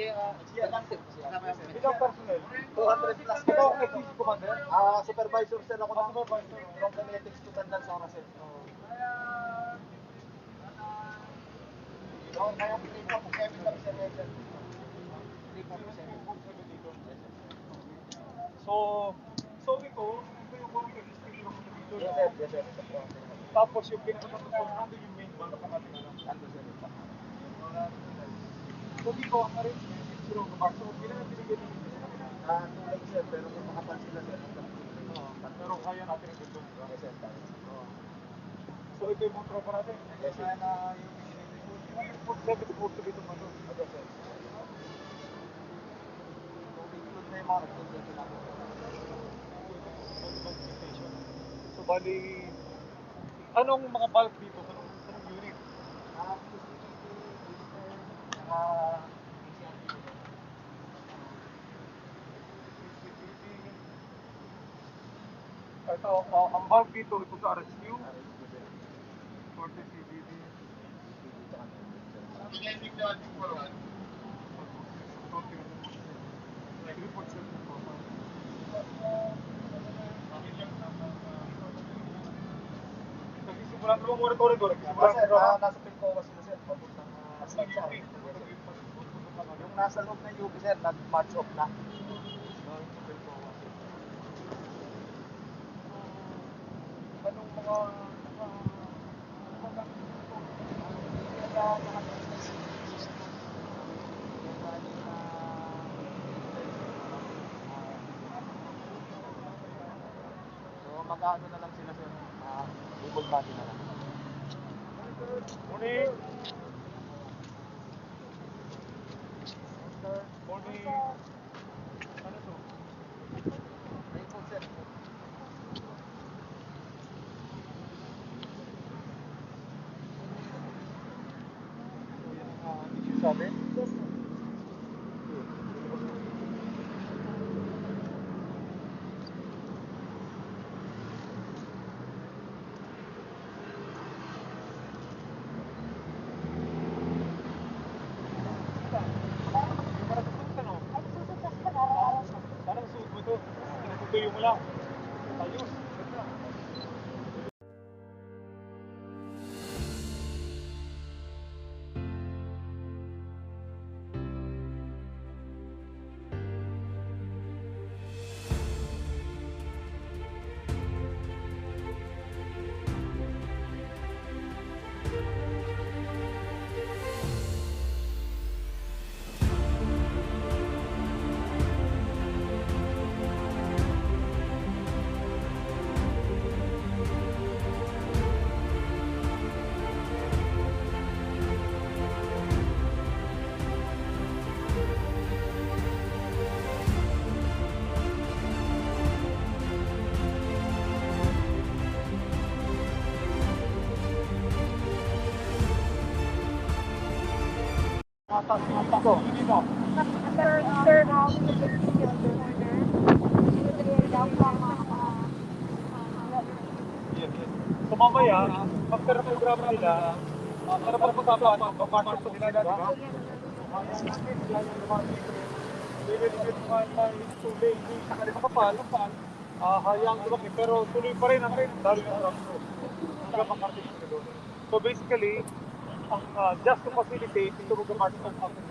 Ilang personnel? 200 plus Ikaw ang FTC commander? Ah, supervisor sir ako ng supervisor from Militics to Tandang sa sir. No, kaya pinito po Kevin kami sa Red. So, so ito, ito yung mga kag-speaking ako dito. Yes sir, yes sir. Tapos yung pinakatatapos, nandun yung main bar na natin. Ando sir. So dito, ang arrangement, yung zero to bar. So, kailangan binigyan ng Ah, tulad sir, pero kung makapansin sila sir, ang Pero kaya natin ang gusto. Yes sir. So ito yung mga tropa natin. Yes sir. Yung 47 supposed to be itong ano. Okay sir. So, include na yung mga activity natin. So bali, anong mga bulk dito? Anong, anong unit? Ah, ah, Ito, uh, ang bulk dito, ito sa RSQ, 40 CBD. Report set ng tropa. Nagsisimula, ano mo rin ito? Nagsisimula Ah, sir, sila ah, nasa Pilcoa sila sir, ah. UP. Yung nasa loob ng UP sir, nag-march off na. Anong mga So mag-ano na lang sila sir, ah, double body na lang. Morning. Okay. Iya. Mo. Sir, sir, how. So mamaya, after ng programa nila, para pag-usapan, pag-market pa nila, di sa ah. So basically, ang ah, just to facilitate, ito mag-market ang program.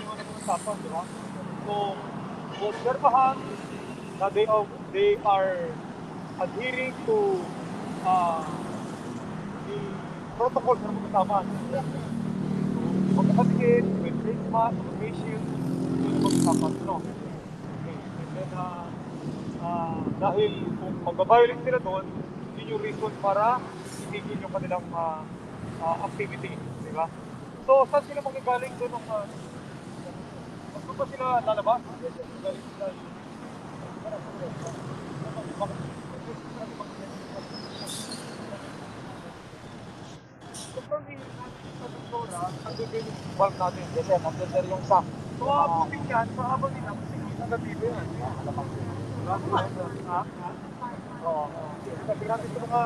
Yung ano yung usapan, di ba? So, obserbahan na they, are- they are adhering to uh, the protocols na mag-usapan. Magkakatigin, may face mask, may face shield, yun ang mag-usapan. No? Okay. And then, uh, uh, dahil kung magbabiolate sila doon, yun yung reason para itigil yung kanilang uh, uh, activity. Di ba? So, saan sila magagaling doon ng uh, Saan ba sila lalabas? Galing sila Bulk natin. Nandun sir yung sack. So, abutin yan, sa habang nila, kasi negatibo yan. Ah, malamang sir. Ha? Oo. Kasi natin ito mga...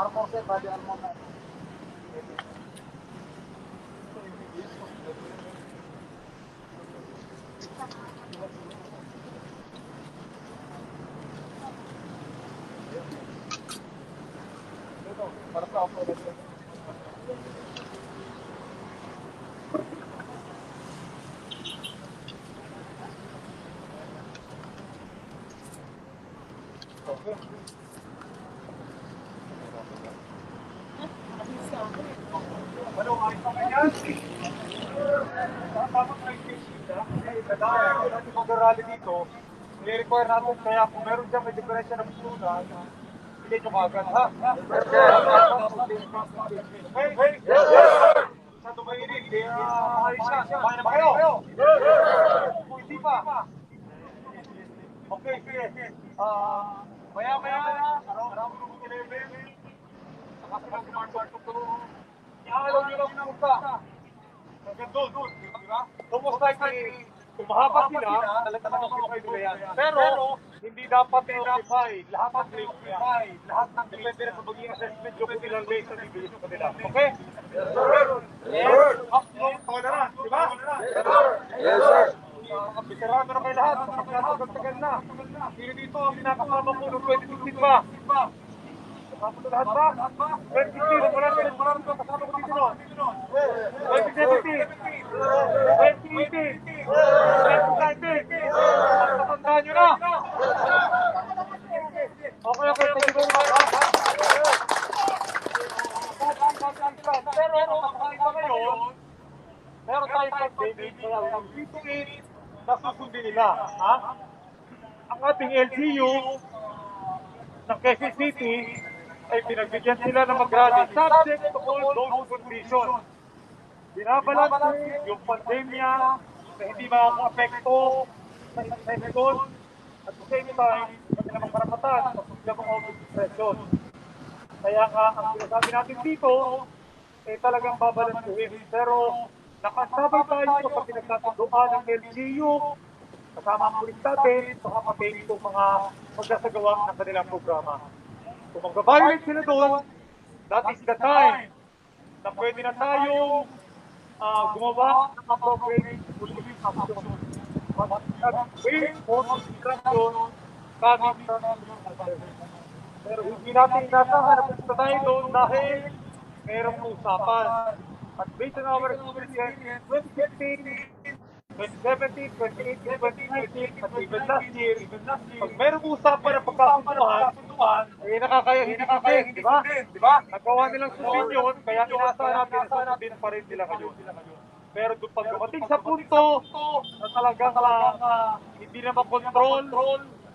Armor set tadi armor mag-rally dito, i-require natin kaya kung meron dyan may diferensya ng susunod, hindi nyo kagad, ha? Hey, hey! Sa tumayinig, di ayos na. Kumain na ba kayo? Kung hindi pa. Okay, sige. Ah, maya maya, around room 11, saka sa command to Ialaw nyo lang pumunta. Hanggang doon, doon, di ba? Almost likely, kung mahaba sila, talagang occupy nila yan. Pero, hindi dapat occupy. Lahat ng occupy. Lahat ng depende na sa assessment yung kung ilang days ang ibigay sa kanila. Okay? Yes, sir. Yes, Up, no, pangalanan, di ba? Yes, sir. Mga veterano na kayo lahat, mga pinatagagtagal na. Sino dito ang pinakasama po noong 2016 ba? Kasama ko lahat ba? 2016, wala rin, wala rin kasama ko dito noon. 2017, 2018, 2019, tatandaan nyo na. Okay, okay, thank you very much. Pero, ang kakaiba ngayon, meron tayong pag-David, kaya ang dito is nasusundin nila. Ha? Ang ating LGU ng Quezon City ay pinagbigyan sila ng mag-rally subject to all those conditions. Binabalanse yung pandemya na hindi makaka-apekto sa infection at the same time, pati namang karapatan sa freedom of expression. Kaya nga, ang sinasabi natin dito, eh talagang babalansuhin. Pero nakasabay tayo sa pinagtatanduan ng LGU, kasama ang pulis natin, baka pati itong mga magsasagawa ng kanilang programa. Kung mag-violate sila doon, that is the time na pwede na tayong ah, gumawa ng appropriate police action. But wait for instruction coming from Pero hindi natin inasahan na punta tayo doon dahil merong usapan. At based on our experience, 2015, 2017, 2018, 2019, at even last year, pag merong usapan na pagkasunduan, eh nakakaya hindi din, di ba? Di ba? Nagawa nilang sundin yun, kaya inaasahan natin na susundin pa rin nila ngayon. Pero doon pag dumating sa punto na talagang ah, hindi na makontrol,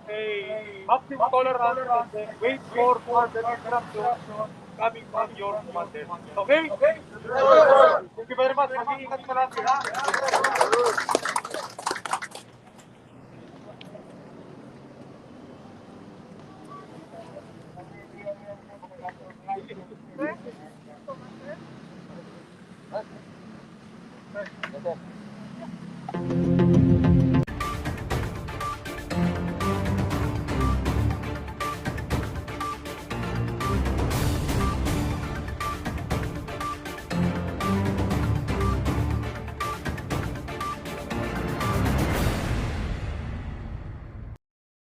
eh, maximum tolerance then wait for further instruction coming from your commander. Okay? Thank you very much. Mag-iingat ka natin ha.